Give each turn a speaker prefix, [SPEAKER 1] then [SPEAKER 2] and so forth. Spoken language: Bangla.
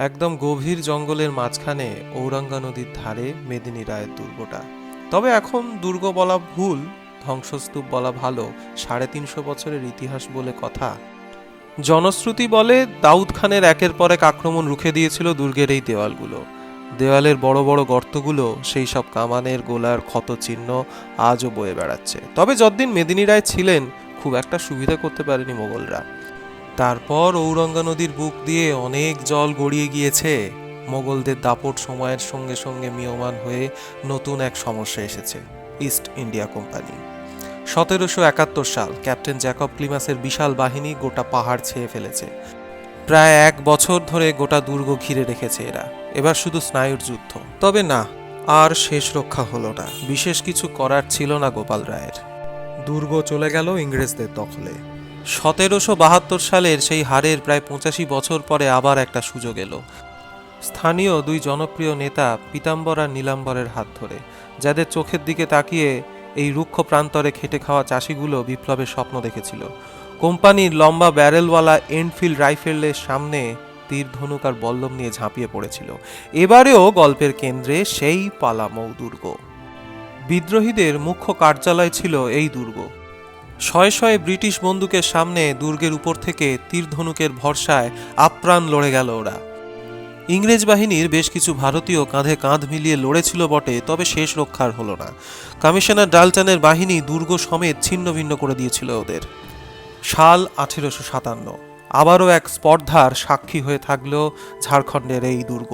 [SPEAKER 1] একদম গভীর জঙ্গলের মাঝখানে ঔরঙ্গা নদীর ধারে মেদিনী রায়ের দুর্গটা। তবে এখন দুর্গ বলা ভুল, ধ্বংসস্তূপ বলা ভালো, সাড়ে তিনশো বছরের ইতিহাস বলে কথা। জনশ্রুতি বলে দাউদ খানের একের পর এক আক্রমণ রুখে দিয়েছিল দুর্গের এই দেওয়ালগুলো। দেওয়ালের বড় বড় গর্তগুলো সেই সব কামানের গোলার ক্ষত চিহ্ন আজও বয়ে বেড়াচ্ছে। তবে যতদিন মেদিনী রায় ছিলেন, খুব একটা সুবিধা করতে পারেনি মোগলরা। তারপর ঔরঙ্গা নদীর বুক দিয়ে অনেক জল গড়িয়ে গিয়েছে। মোগলদের দাপট সময়ের সঙ্গে সঙ্গে মিয়মান হয়ে নতুন এক সমস্যা এসেছে, ইস্ট ইন্ডিয়া কোম্পানি। সতেরোশো একাত্তর সাল ক্যাপ্টেন জ্যাকব ক্লিমাসের বিশাল বাহিনী গোটা পাহাড় ছেয়ে ফেলেছে। প্রায় এক বছর ধরে গোটা দুর্গ ঘিরে রেখেছে এরা। এবার শুধু স্নায়ুর যুদ্ধ। তবে না, আর শেষ রক্ষা হলো না। বিশেষ কিছু করার ছিল না গোপাল রায়ের। দুর্গ চলে গেল ইংরেজদের দখলে। সতেরোশো বাহাত্তর সালের সেই হারের প্রায় পঁচাশি বছর পরে আবার একটা সুযোগ এলো। স্থানীয় দুই জনপ্রিয় নেতা পীতাম্বর আর নীলাম্বরের হাত ধরে, যাদের চোখের দিকে তাকিয়ে এই রুক্ষ প্রান্তরে খেটে খাওয়া চাষিগুলো বিপ্লবের স্বপ্ন দেখেছিল। কোম্পানির লম্বা ব্যারেলওয়ালা এনফিল্ড রাইফেলের সামনে তীর ধনুক আর বল্লম নিয়ে ঝাঁপিয়ে পড়েছিল। এবারেও গল্পের কেন্দ্রে সেই পালামৌ দুর্গ। বিদ্রোহীদের মুখ্য কার্যালয় ছিল এই দুর্গ। শয়ে শয়ে ব্রিটিশ বন্দুকের সামনে দুর্গের উপর থেকে তীরধনুকের ভরসায় আপ্রাণ লড়ে গেল ওরা। ইংরেজ বাহিনীর বেশ কিছু ভারতীয় কাঁধে কাঁধ মিলিয়ে লড়েছিল বটে, তবে শেষ রক্ষার হলো না। কমিশনার ডালটনের বাহিনী দুর্গ সমেত ছিন্ন ভিন্ন করে দিয়েছিল ওদের। সাল আঠেরোশো সাতান্ন। আবারও এক স্পর্ধার সাক্ষী হয়ে থাকল ঝাড়খণ্ডের এই দুর্গ।